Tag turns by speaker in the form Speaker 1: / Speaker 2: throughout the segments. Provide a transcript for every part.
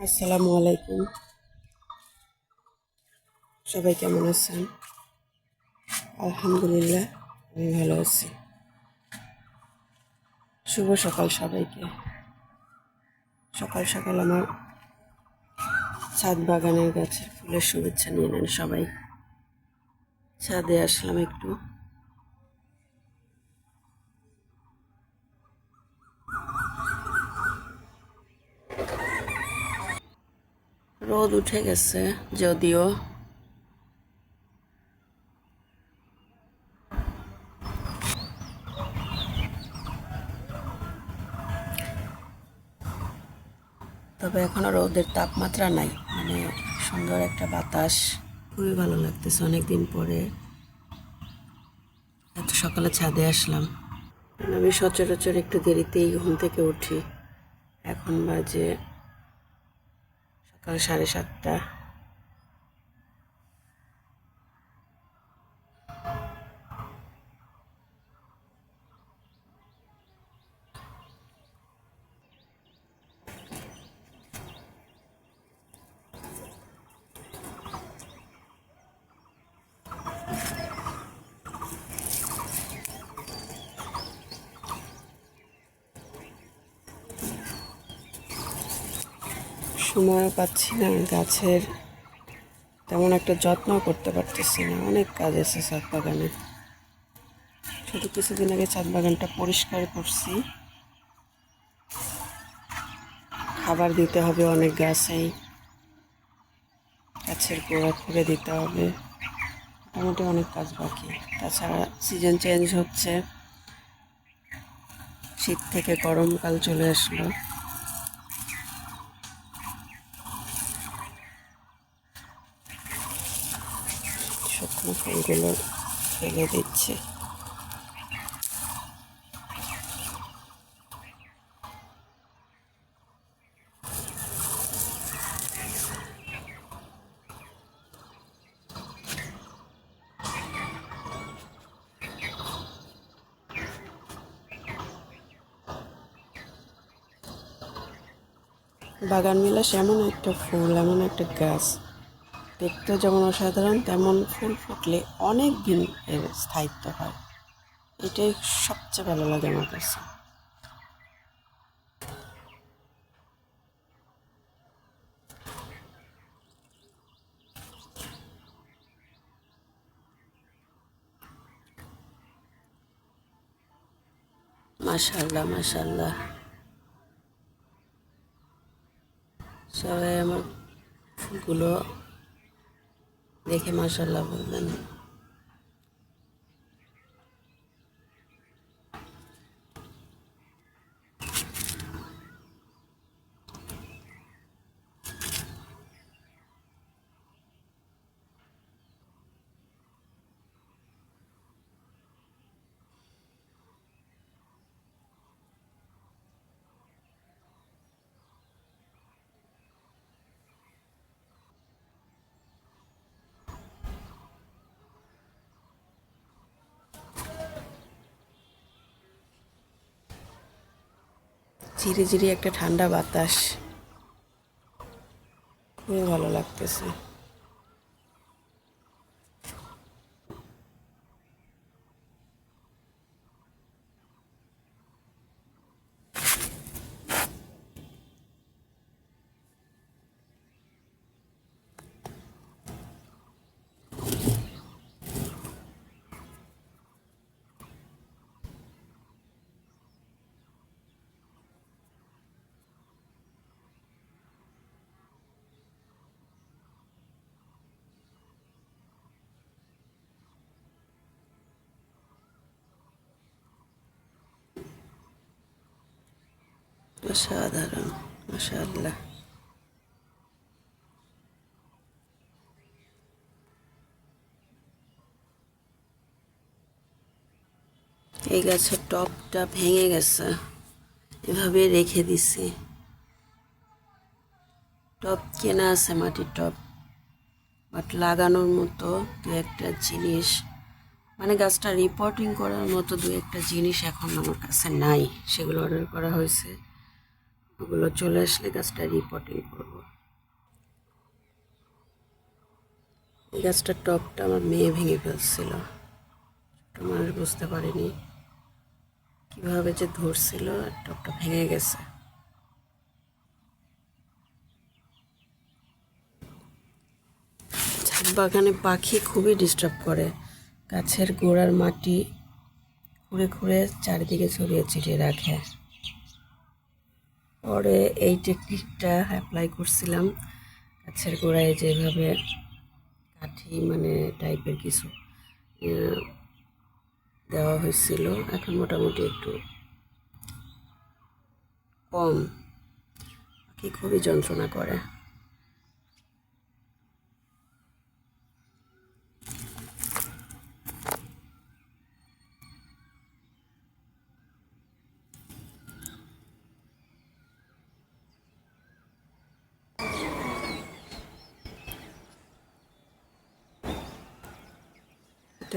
Speaker 1: আসসালামু আলাইকুম। সবাই কেমন আছেন? আলহামদুলিল্লাহ, আমি ভালো আছি। শুভ সকাল সবাইকে। সকাল সকাল আমার ছাদ বাগানের গাছে ফুলের শুভেচ্ছা নিয়ে নেন সবাই। ছাদে আসলাম একটু। রোদ উঠে গেছে, যদিও। তবে এখনও রোদের তাপমাত্রা নাই মানে সুন্দর একটা বাতাস। খুবই ভালো লাগতেছে অনেকদিন পরে। এত সকালে ছাদে আসলাম। আমি সচরাচর একটু দেরিতেই ঘুম থেকে উঠি। এখন বাজে সাড়ে সাতটা। সময় পাচ্ছি না। গাছের তেমন একটা যত্ন করতে পারতেছি না। অনেক কাজ আছে ছাদ বাগানে। ছোট কিছুদিন আগে ছাদ বাগানটা পরিষ্কার করছি। খাবার দিতে হবে অনেক গাছেই। গাছের গোড়া খুঁড়ে দিতে হবে। মোটামুটি অনেক কাজ বাকি। তাছাড়া সিজন চেঞ্জ হচ্ছে। শীত থেকে গরমকাল চলে আসলো। ফুলগুলো ফেলে দিচ্ছে। বাগান মেলা সেমন একটা ফুল এমন একটা গাছ। দেখতেও যেমন অসাধারণ, তেমন ফুল ফুটলে অনেক দিন এর স্থায়িত্ব হয়। এটাই সবচেয়ে ভালো লাগে আমার কাছে। মাশাল্লাহ মাশাল্লাহ সবাই আমার ফুলগুলো দেখে মাশাল্লাহ বলবেন। ঝিরি ঝিরি একটা ঠান্ডা বাতাস। খুবই ভালো লাগতেছে। অসাধারণ মাশাআল্লাহ। এই গাছের টপটা ভেঙে গেছে, এভাবে রেখে দিছি। টপ কেনা আছে মাটির টপ, বাট লাগানোর মতো দু একটা জিনিস মানে গাছটা রিপোর্টিং করার মতো দু একটা জিনিস এখন আমার কাছে নাই, সেগুলো অর্ডার করা হয়েছে। ওগুলো চলে আসলে গাছটা রিপোর্টিং করব। এই গাছটার টপটা আমার মেয়ে ভেঙে ফেলছিল। মানুষ বুঝতে পারিনি কীভাবে যে ধরছিল, আর টপটা ভেঙে গেছে। বাগানে পাখি খুবই ডিস্টার্ব করে। গাছের গোড়ার মাটি খুঁড়ে খুঁড়ে চারিদিকে ছড়িয়ে ছিটিয়ে রাখে। পরে এই টেকনিকটা অ্যাপ্লাই করছিলাম। গাছের গোড়ায় যেভাবে কাঠি মানে টাইপের কিছু দেওয়া হয়েছিল, এখন মোটামুটি একটু কম। পাখি খুবই যন্ত্রণা করে।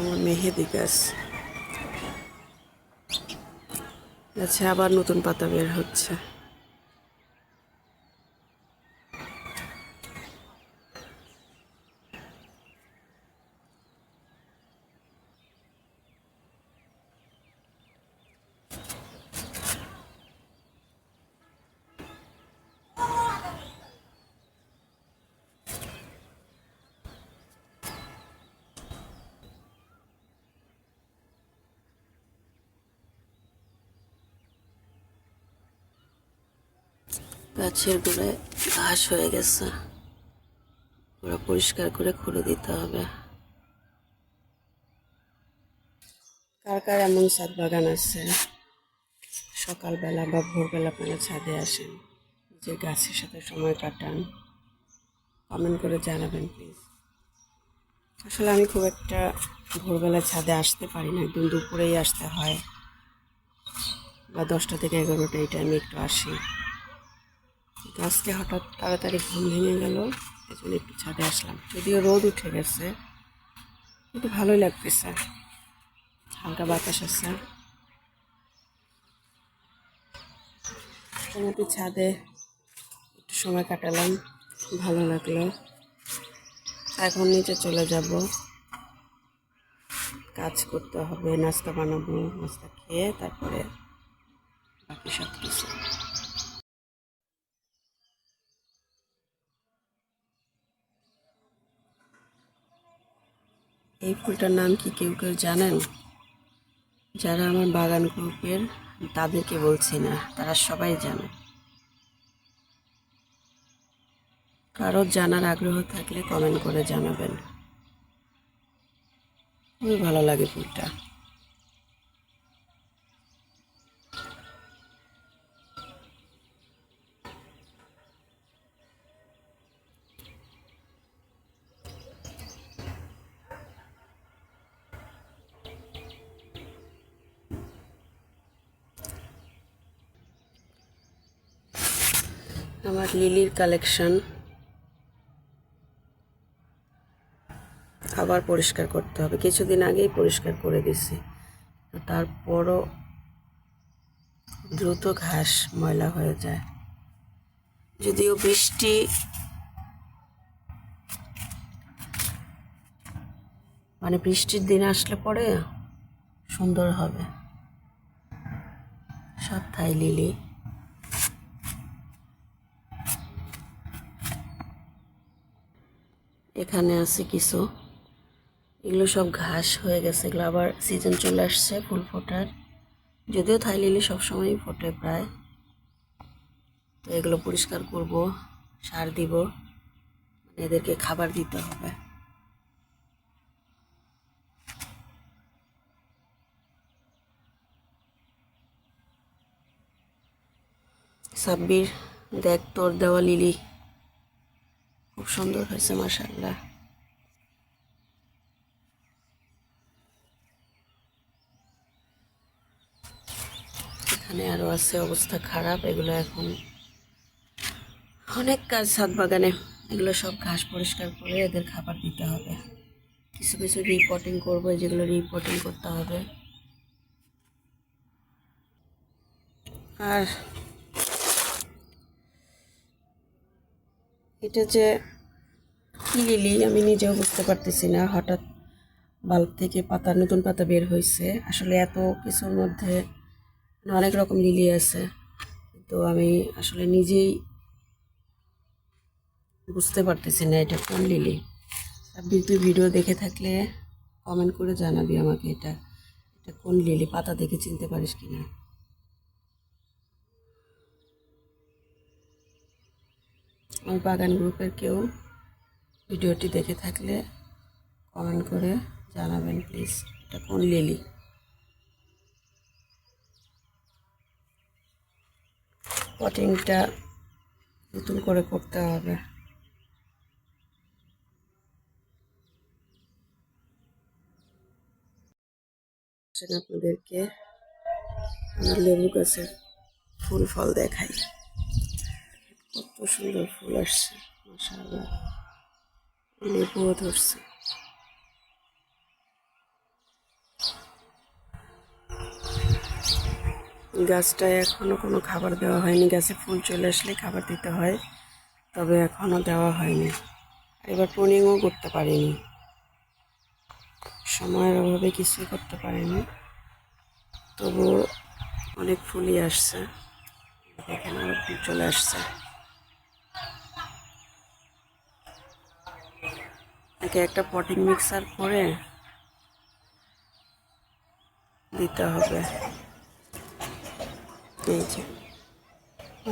Speaker 1: আমার মেহেদি গাছ। আচ্ছা আবার নতুন পাতা বের হচ্ছে। গাছের গোড়ায় ঘাস হয়ে গেছে। ওরা পরিষ্কার করে খুলে দিতে হবে। কার কার এমন ছাদ বাগান আছে? সকালবেলা বা ভোরবেলা আপনারা ছাদে আসেন, যে গাছের সাথে সময় কাটান। কমেন্ট করে জানাবেন প্লিজ আসলে আমি খুব একটা ভোরবেলা ছাদে আসতে পারি না, একদম দুপুরেই আসতে হয়। বা দশটা থেকে এগারোটা এই টাইমে একটু আসি। কিন্তু আজকে হঠাৎ তাড়াতাড়ি ঘুম ভেঙে গেল এই জন্য একটু ছাদে আসলাম। যদিও রোদ উঠে গেছে, কিন্তু ভালোই লাগতেছে। হালকা বাতাস আছে। মোটামুটি ছাদে একটু সময় কাটালাম, ভালো লাগল। এখন নিচে চলে যাব। কাজ করতে হবে, নাস্তা বানাবো, নাস্তা খেয়ে তারপরে বাকি সব কিছু এই ফুলটার নাম কি কেউ কেউ জানেন? যারা আমার বাগান গ্রুপের, তাদেরকে বলছি না, তারা সবাই জানে। কারও জানার আগ্রহ থাকলে কমেন্ট করে জানাবেন। খুবই ভালো লাগে ফুলটা আমার লিলির কালেকশন। আবার পরিষ্কার করতে হবে। কিছুদিন আগেই পরিষ্কার করে দিছি। তারপরও দ্রুত ঘাস ময়লা হয়ে যায়। যদিও বৃষ্টি মানে বৃষ্টির দিন আসলে পরে সুন্দর হবে। সব থাই লিলি। এখানে আছে কিছু। এগুলো সব ঘাস হয়ে গেছে, এগুলো আবার সিজন চলে আসছে ফুল ফোটার। যদিও থাই লিলি সবসময়ই ফোটে প্রায়। তো এগুলো পরিষ্কার করব, সার দিব মানে এদেরকে খাবার দিতে হবে। সাব্বির, দেখ তোর দেওয়া লিলি। খুব সুন্দর হয়েছে মাসাল্লাহ এখানে আরও আছে, অবস্থা খারাপ। এগুলো এখন অনেক কাজ ছাদ বাগানে। এগুলো সব ঘাস পরিষ্কার করে এদের খাবার দিতে হবে। কিছু কিছু রিপোর্টিং করব যেগুলো রিপোর্টিং করতে হবে। আর এটা যে কি লিলি, আমি নিজেও বুঝতে পারতেছি না। হঠাৎ বাল্ব থেকে পাতা, নতুন পাতা বের হয়েছে আসলে এত কিছুর মধ্যে মানে অনেক রকম লিলি আছে। তো আমি আসলে নিজেই বুঝতে পারতেছি না এটা কোন লিলি। আপনি তুই ভিডিও দেখে থাকলে কমেন্ট করে জানাবি আমাকে এটা এটা কোন লিলি, পাতা দেখে চিনতে পারিস কিনা। আমার বাগান গ্রুপের কেউ ভিডিওটি দেখে থাকলে কমেন্ট করে জানাবেন, প্লিজ। এটা কোন লিলি? পটিংটা নতুন করে করতে হবে। আপনাদেরকে আমার লেবু গাছের ফুল ফল দেখাই। কত সুন্দর ফুল আসছে, মাশাআল্লাহ। লেবুও ধরছে। গাছটায় এখনও কোনো খাবার দেওয়া হয়নি। গাছে ফুল চলে আসলে খাবার দিতে হয়, তবে এখনও দেওয়া হয়নি। এবার প্রুনিংও করতে পারিনি। সময়ের অভাবে কিছুই করতে পারিনি। তবু অনেক ফুলই আসছে। আরও ফুল চলে আসছে। একে একটা পটিং মিক্সার করে দিতে হবে। এই যে,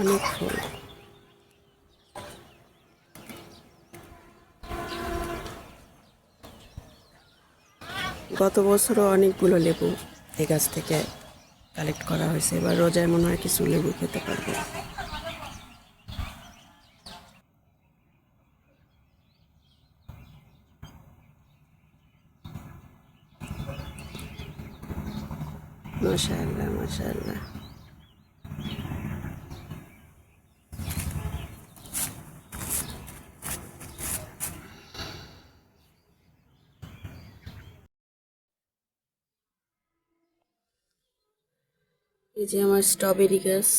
Speaker 1: অনেক ফুল। গত বছরও অনেকগুলো লেবু এই গাছ থেকে কালেক্ট করা হয়েছে। এবার রোজায় মনে হয় কিছু লেবু খেতে পারবে। মাশাআল্লাহ মাশাআল্লাহ। এই যে আমার স্ট্রবেরি গাছ।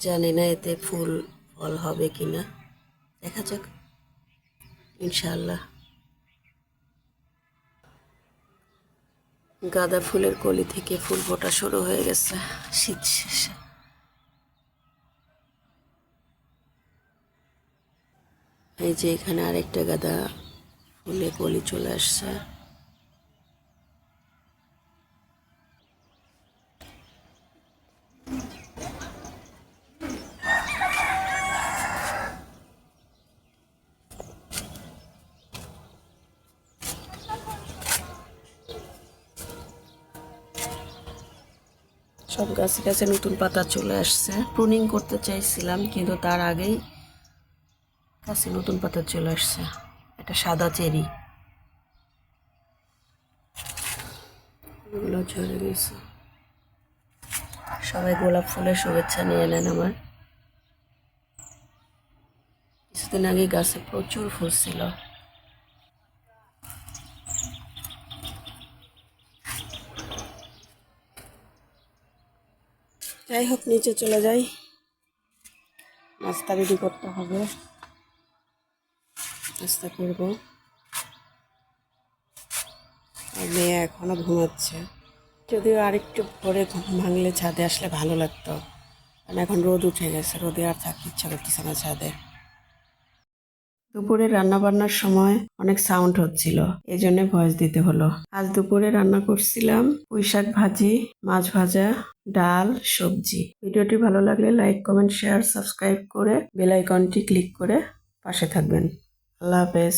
Speaker 1: জানি না এতে ফুল, ফল হবে কিনা। দেখা যাক। ইনশাল্লাহ গাঁদা ফুলের কলি থেকে ফুল ফোটা শুরু হয়ে গেছে। শীত শেষে। এই যে এখানে আরেকটা গাঁদা ফুলে কলি চলে আসছে। সব গাছে গাছে নতুন পাতা চলে আসছে। প্রুনিং করতে চাইছিলাম, কিন্তু তার আগেই গাছে নতুন পাতা চলে আসছে। এটা সাদা চেরি। এগুলো ঝরে গেছে। সবাই গোলাপ ফুলের শুভেচ্ছা নিয়ে এলেন আমার। কিছুদিন আগে গাছে প্রচুর ফুল ছিল। যাই হোক, নিচে চলে যাই। নাস্তা রেডি করতে হবে। নাস্তা করব। আর মেয়ে এখনও ঘুমাচ্ছে। যদিও আরেকটু ভোরে ঘুম ভাঙলে ছাদে আসলে ভালো লাগতো। কারণ এখন রোদ উঠে গেছে, রোদে আর থাকতে ইচ্ছা করতেছে না ছাদে। দুপুরে রান্না বান্নার সময় অনেক সাউন্ড হচ্ছিল এই জন্য ভয়েস দিতে হলো। আজ দুপুরে রান্না করছিলাম পুঁই শাক ভাজি, মাছ ভাজা ডাল, সবজি। ভিডিওটি ভালো লাগলে লাইক, কমেন্ট, শেয়ার, সাবস্ক্রাইব করে বেল আইকনটি ক্লিক করে পাশে থাকবেন। আল্লাহ হাফেজ।